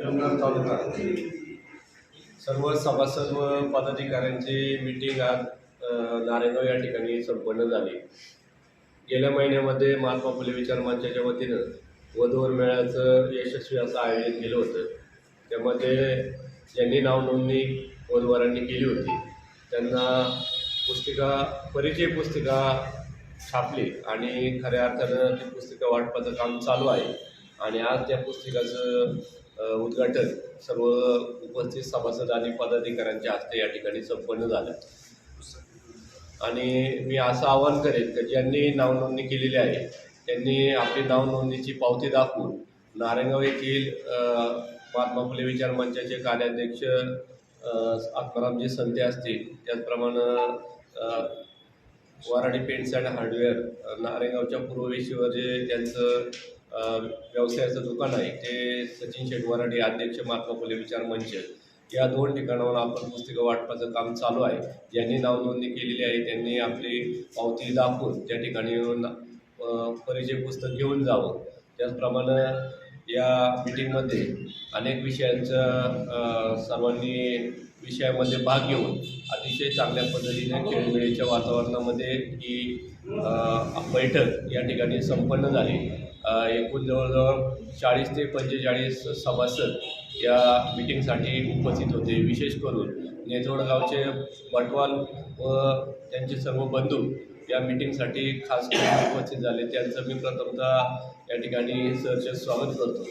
जुन्नर तालुका. सर्व सभासद व पदाधिकाऱ्यांची मीटिंग आज नारायणगाव या ठिकाणी संपन्न झाली. गेल्या महिन्यामध्ये महात्मा फुले विचार मंचाच्या वतीनं वधूवर मेळ्याचं यशस्वी असं आयोजन केलं होतं. त्यामध्ये ज्यांनी नावनोंदणी वधूवरांनी केली होती त्यांना पुस्तिका परिचय पुस्तिका छापली आणि खऱ्या अर्थानं ती पुस्तिका वाटपाचं काम चालू आहे. आणि आज त्या पुस्तिकाचं उद्घाटन सर्व उपस्थित सभासद आणि पदाधिकाऱ्यांच्या हस्ते या ठिकाणी संपन्न झालं. आणि मी असं आवाहन करेन की ज्यांनी नावनोंदणी केलेली आहे त्यांनी आपली नावनोंदणीची पावती दाखवून नारायणगाव येथील महात्मा फुले विचार मंचाचे कार्याध्यक्ष आत्मारामजी संते असतील. त्याचप्रमाणे वराडी पेंट्स अँड हार्डवेअर अ, नारायणगावच्या जे त्यांचं व्यवसायाचं दुकान आहे. ते सचिन शेटवार आणि अध्यक्ष महात्मा फुले विचार मंच. या दोन ठिकाणावर आपण पुस्तकं वाटपाचं काम चालू आहे. ज्यांनी नावनोंदणी केलेली आहे त्यांनी आपली पावती दाखवून त्या ठिकाणी येऊन परिचय पुस्तक घेऊन जावं. त्याचप्रमाणे या मिटिंगमध्ये अनेक विषयांचं सर्वांनी विषयामध्ये भाग घेऊन अतिशय चांगल्या पद्धतीने खेळमेळीच्या वातावरणामध्ये ही बैठक या ठिकाणी संपन्न झाली. एकूण जवळजवळ चाळीस ते पंचेचाळीस सभासद या मिटिंगसाठी उपस्थित होते. विशेष करून नेतोड गावचे बटवाल व त्यांचे सर्व बंधू या मिटिंगसाठी खास करून उपस्थित झाले. त्यांचं मी प्रथमतः या ठिकाणी सरचे स्वागत करतो.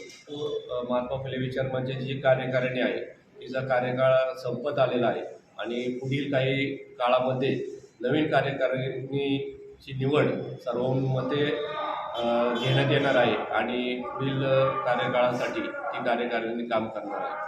महात्मा फुले विचार म्हणजे जी कार्यकारिणी आहे तिचा कार्यकाळ संपत आलेला आहे आणि पुढील काही काळामध्ये नवीन ची निवड सर्वानुमते घेण्यात येणार आहे आणि पुढील कार्यकाळासाठी ती कार्यकारिणी काम करणार आहे.